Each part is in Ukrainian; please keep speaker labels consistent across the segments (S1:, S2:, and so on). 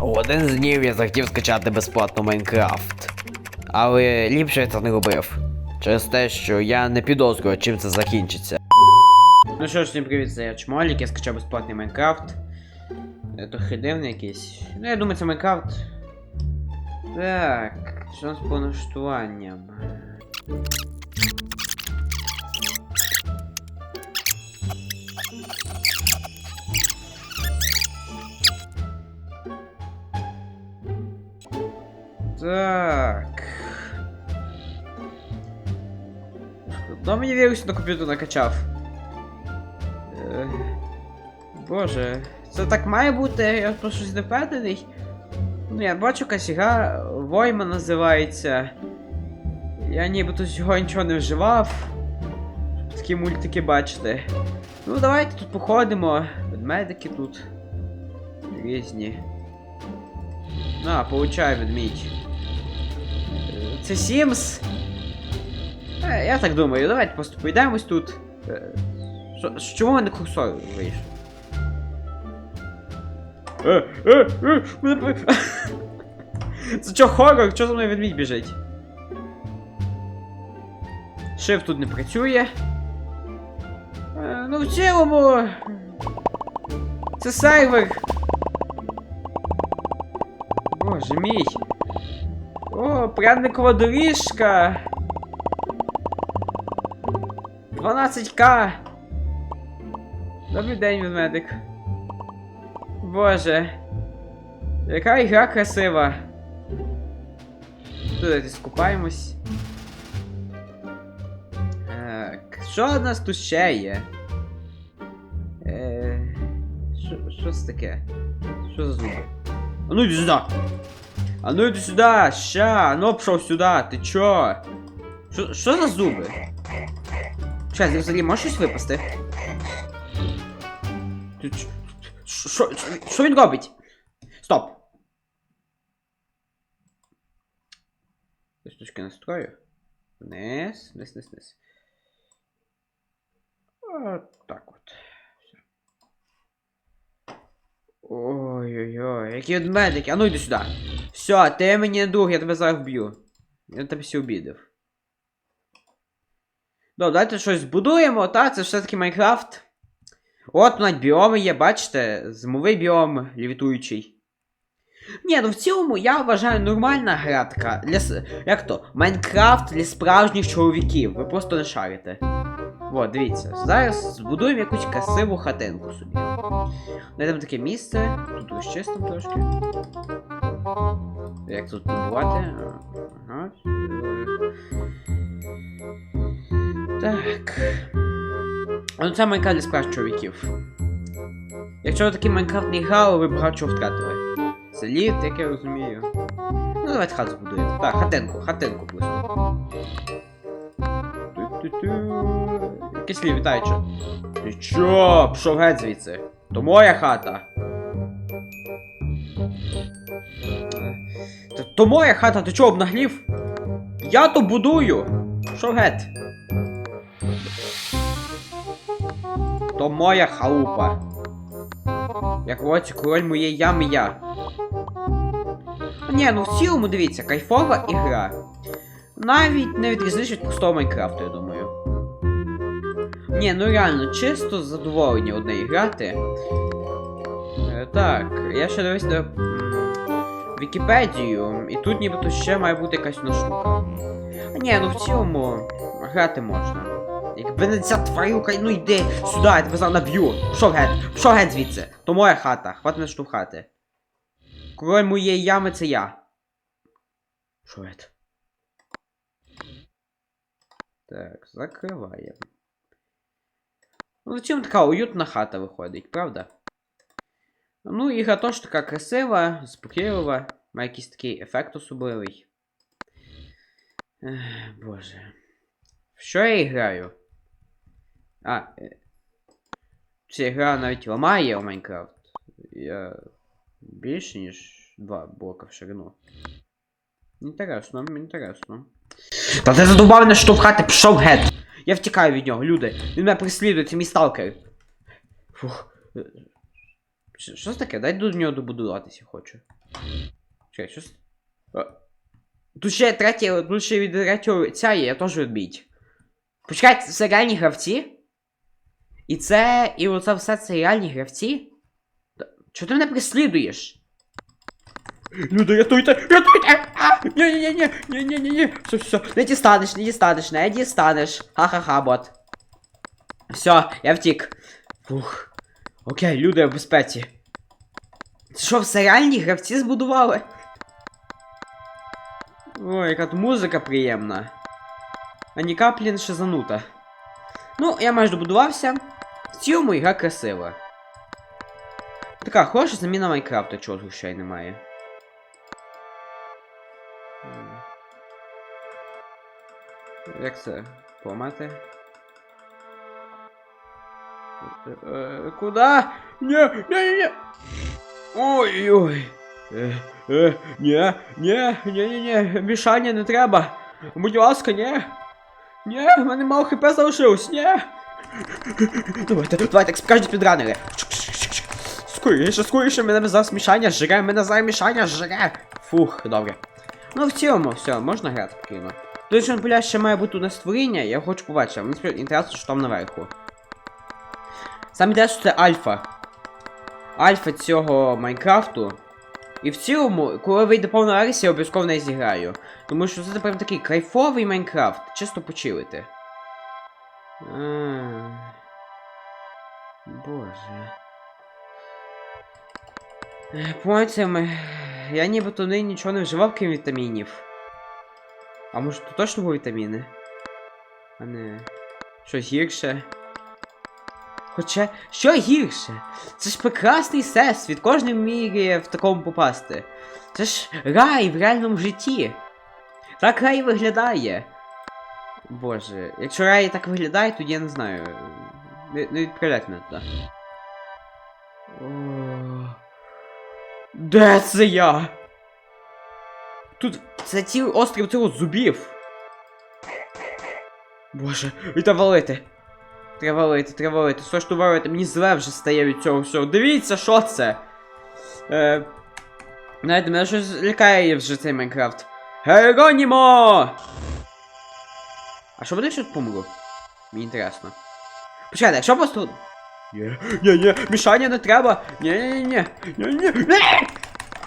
S1: Один з днів я захотів скачати безплатно Майнкрафт. Але ліпше я це не робив. Через те, що я не підозрював, чим це закінчиться. Ну що ж, всім привіт, це я Чмолік, я скачав безплатний Майнкрафт. Е, Трохи дивний якийсь. Ну, я думаю, це Майнкрафт. Так, що у нас Так. Давно мені вірус на комп'ютер накачав. Е, Боже, це так має бути, я просто щось не впевнений. Ну, я бачу якась гра, Войма називається. Я нібито цього нічого не вживав. Такі мультики бачите. Ну давайте тут походимо. Ведмедики тут. Різні. На, получай ведмідь. Це Сімс. Е, Я так думаю, давайте просто поїдемось тут. Е, що- Чому в мене курсор вийшов? Е, е, е, Це чо хоррор? Чо за мною ведмідь біжить? Шифт тут не працює. Е, Ну в цілому. Це сервер. Боже мій. Пряникова доріжка. 12к. Добрий день, ведмедик. Боже. Яка ігра красива. Давайте скупаємось. Що у нас тут ще є? Е, Що, що це таке? Що за звук? А ну иди сюда! А ну иди сюда! Ща! Ну пішов сюди! Ти чо? Що, що за зуби? Щас, взагалі можеш щось випасти? Ти ч- що- Що що він робить? Стоп! Ось точки настрою. Вниз, вниз, вниз, вниз. От так от. Все. Ой-ой-ой, які ведмедики. А ну йди сюди. Все, ти мені не друг, я тебе зараз вб'ю. Я тебе всі обідав. Добре, давайте щось збудуємо, та це все-таки Майнкрафт. От навіть біоми є, бачите, зимовий біом лівітуючий. Ні, ну в цілому я вважаю нормальна гра така. Для, як то? Майнкрафт для справжніх чоловіків. Ви просто не шарите. От, дивіться, зараз збудуємо якусь красиву хатинку собі. Знайдемо таке місце, тут розчистимо трошки. Як тут будувати? Ага. Так. Ну це Майнкрафт для справжніх чоловіків. Якщо ви такий Майнкрафт не грали, ви багато чого втратили. Це літ, як я розумію. Ну давайте хату збудуємо. Так, хатинку, хатинку просто. Лів, вітаючи. Ти чо? Пішов геть звідси. То моя хата. Та то моя хата, ти чого обнаглів? Я то будую. Пішов геть. То моя халупа. Як говориться, король моєї ями я. Ні, ну в цілому дивіться, кайфова ігра. Навіть не відрізниш від простого Майнкрафту, я думаю. Ні, ну реально, чисто задоволення одне грати. Е, так, я ще дивився на м, Вікіпедію, і тут нібито ще має бути якась штука. А ні, ну в цілому грати можна. Якби не ця тварюка, ну йди сюди, я тебе зараз наб'ю. Що геть, геть звідси? То моя хата, хватить мене штовхати. Король моєї ями це я. Що геть? Так, закриваємо. Ну, в цьому така уютна хата виходить, правда? Ну, ігра теж така красива, спокійлива, має якийсь такий ефект особливий. Ех, Боже. В що я граю? А, е, ця гра навіть ламає у Майнкрафт. Я більше, ніж два блока в ширину. Інтересно, інтересно. Та ти задумав мене штовхати, пішов геть! Я втікаю від нього, люди. Він мене преслідує, це мій сталкер. Фух. Що, це таке? Дай до нього добудуватися хочу. Чекай, що це? А. Тут ще третє, тут ще від третього ця є, я теж відбіть. Почекайте, це реальні гравці? І це. І оце все це реальні гравці? Чого ти мене преслідуєш? Люди, рятуйте! Рятуйте! А! Ні-ні-ні! Ні-ні-ні! Все, все, не дістанеш, не дістанеш, не дістанеш. Ха-ха-ха, бот. Все, я втік. Фух. Окей, люди в безпеці. Це що, все реальні гравці збудували? Ой, яка тут музика приємна. А ні каплі не шизанута. Ну, я майже добудувався. В цілому ігра красива. Така хороша заміна Майнкрафта, чого грошей немає. Як це поламати? Е, е, Куда? Ні, ні. Ой-ой. Е, е, ні, ні, ні, ні, ні, мішання не треба. Будь ласка, ні. Ні, в мене мало хп залишилось, ні. Давайте, давайте, скажіть підранери. Скоріше, скоріше, мене зараз мішання жре, мене зараз мішання жре. Фух, добре. Ну, в цілому, все, можна грати. Той, що поля ще має бути у нас створіння, я хочу побачити. Мені інтересно, що там наверху. Саме те, що це альфа. Альфа цього Майнкрафту. І в цілому, коли вийде повна версія, я обов'язково не зіграю. Тому що це прям такий кайфовий Майнкрафт. Чисто почилити. Боже. Е, Поняттями, я нібито нині нічого не вживав, крім вітамінів. А може тут точно були вітаміни? А не. Щось гірше. Хоча, що гірше? Це ж прекрасний всесвіт, кожен вміє в такому попасти. Це ж рай в реальному житті. Так рай виглядає. Боже, якщо рай так виглядає, тоді я не знаю. Не, не відправляйте мене туди. Де це я? Тут це цілий острів цього зубів. Боже, і та валити. Треба валити, треба валити. Що ж тут валити? Мені зле вже стає від цього всього. Дивіться, що це? Е... Знаєте, мене щось лякає вже цей Майнкрафт. Геронімо! А що буде, тут помру? Мені інтересно. Почекайте, якщо просто... Ні, ні, ні, мішання не треба. Ні, ні, ні, ні, ні, ні.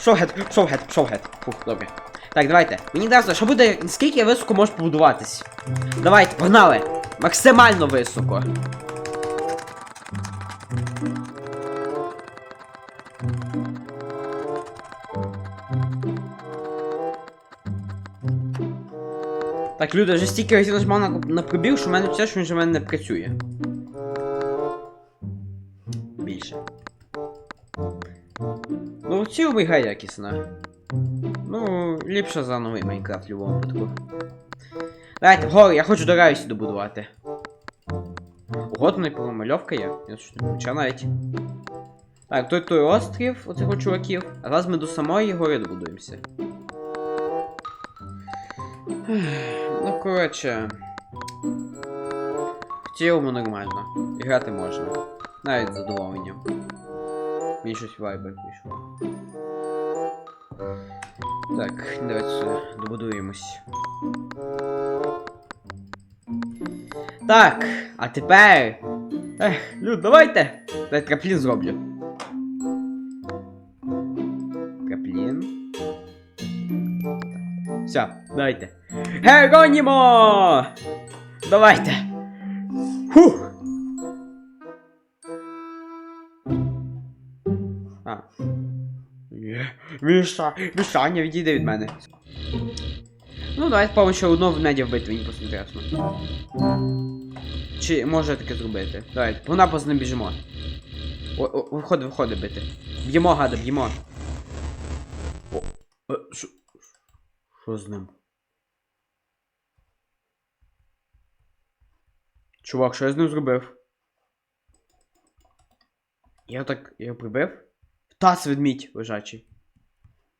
S1: Шовгет, шовгет, шовгет. Фух, добре. Так, давайте. Мені інтересно, що буде, скільки я високо можу побудуватись. Давайте, погнали! Максимально високо. Так, люди, вже стільки разів нажимав на, на пробіг, що в мене все, що він в мене не працює. Більше. Ну, в цілому гра якісна. Ну, ліпше за новий Майнкрафт в будь-якому випадку. Давайте, вгору, я хочу до райсі добудувати. Угодна промальовка є. Я щось не помічав навіть. Так, той той острів, оцих чуваків. А зараз ми до самої гори добудуємося. Ну, коротше. В цілому нормально. І грати можна. Навіть з задоволенням. Мені щось вайбер вийшло. Так, давайте добудуємось. Так, а тепер. Ех, люд, давайте! Дай траплін зроблю. Траплін. Все, давайте. Геронімо! Давайте! Фух! А. Є. Міша, мішання відійде від мене. Ну, давайте попробуємо ще одного ведмедя вбити, мені просто інтересно. Чи може таке зробити? Давайте, вона просто не біжимо. О, о, виходи, виходи бити. Б'ємо, гада, б'ємо. Е, що? Що з ним? Чувак, що я з ним зробив? Я так. Я прибив? Таз ведмідь лежачий.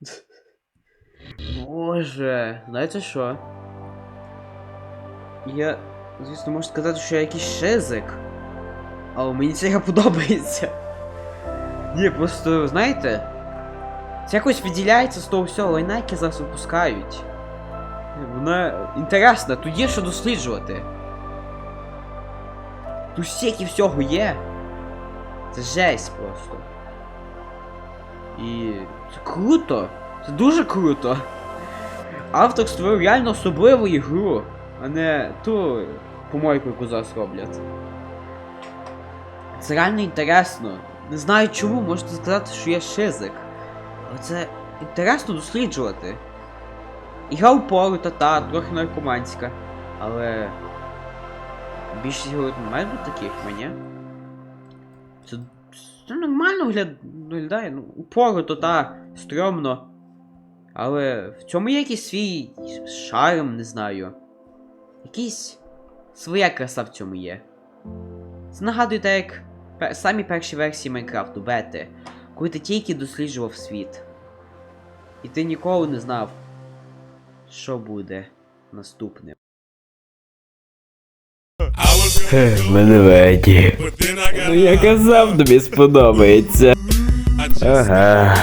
S1: Боже, знаєте що? Я, звісно, можу сказати, що я якийсь шизик. Але мені гра подобається. Ні, просто, знаєте, це якось виділяється з того всього лайна, яке зараз випускають. Вона інтересна, тут є що досліджувати. Тут стільки всього є. Це жесть просто. І це круто. Це дуже круто. Автор створив реально особливу ігру, а не ту помойку, яку зараз роблять. Це реально інтересно. Не знаю чому, можете сказати, що я шизик. Але це інтересно досліджувати. Ігра в пору та та, трохи наркоманська. Але. Більшість говорить, не має бути таких мені. Це, це нормально вигляд- виглядає. Ну, упору то та, стрьомно. Але в цьому є якийсь свій шарм, не знаю. Якийсь своя краса в цьому є. Це нагадує так, як пе- самі перші версії Майнкрафту, бети, коли ти тільки досліджував світ. І ти ніколи не знав, що буде наступним.
S2: Хе, мене леді. Ну я казав, тобі сподобається. Ага.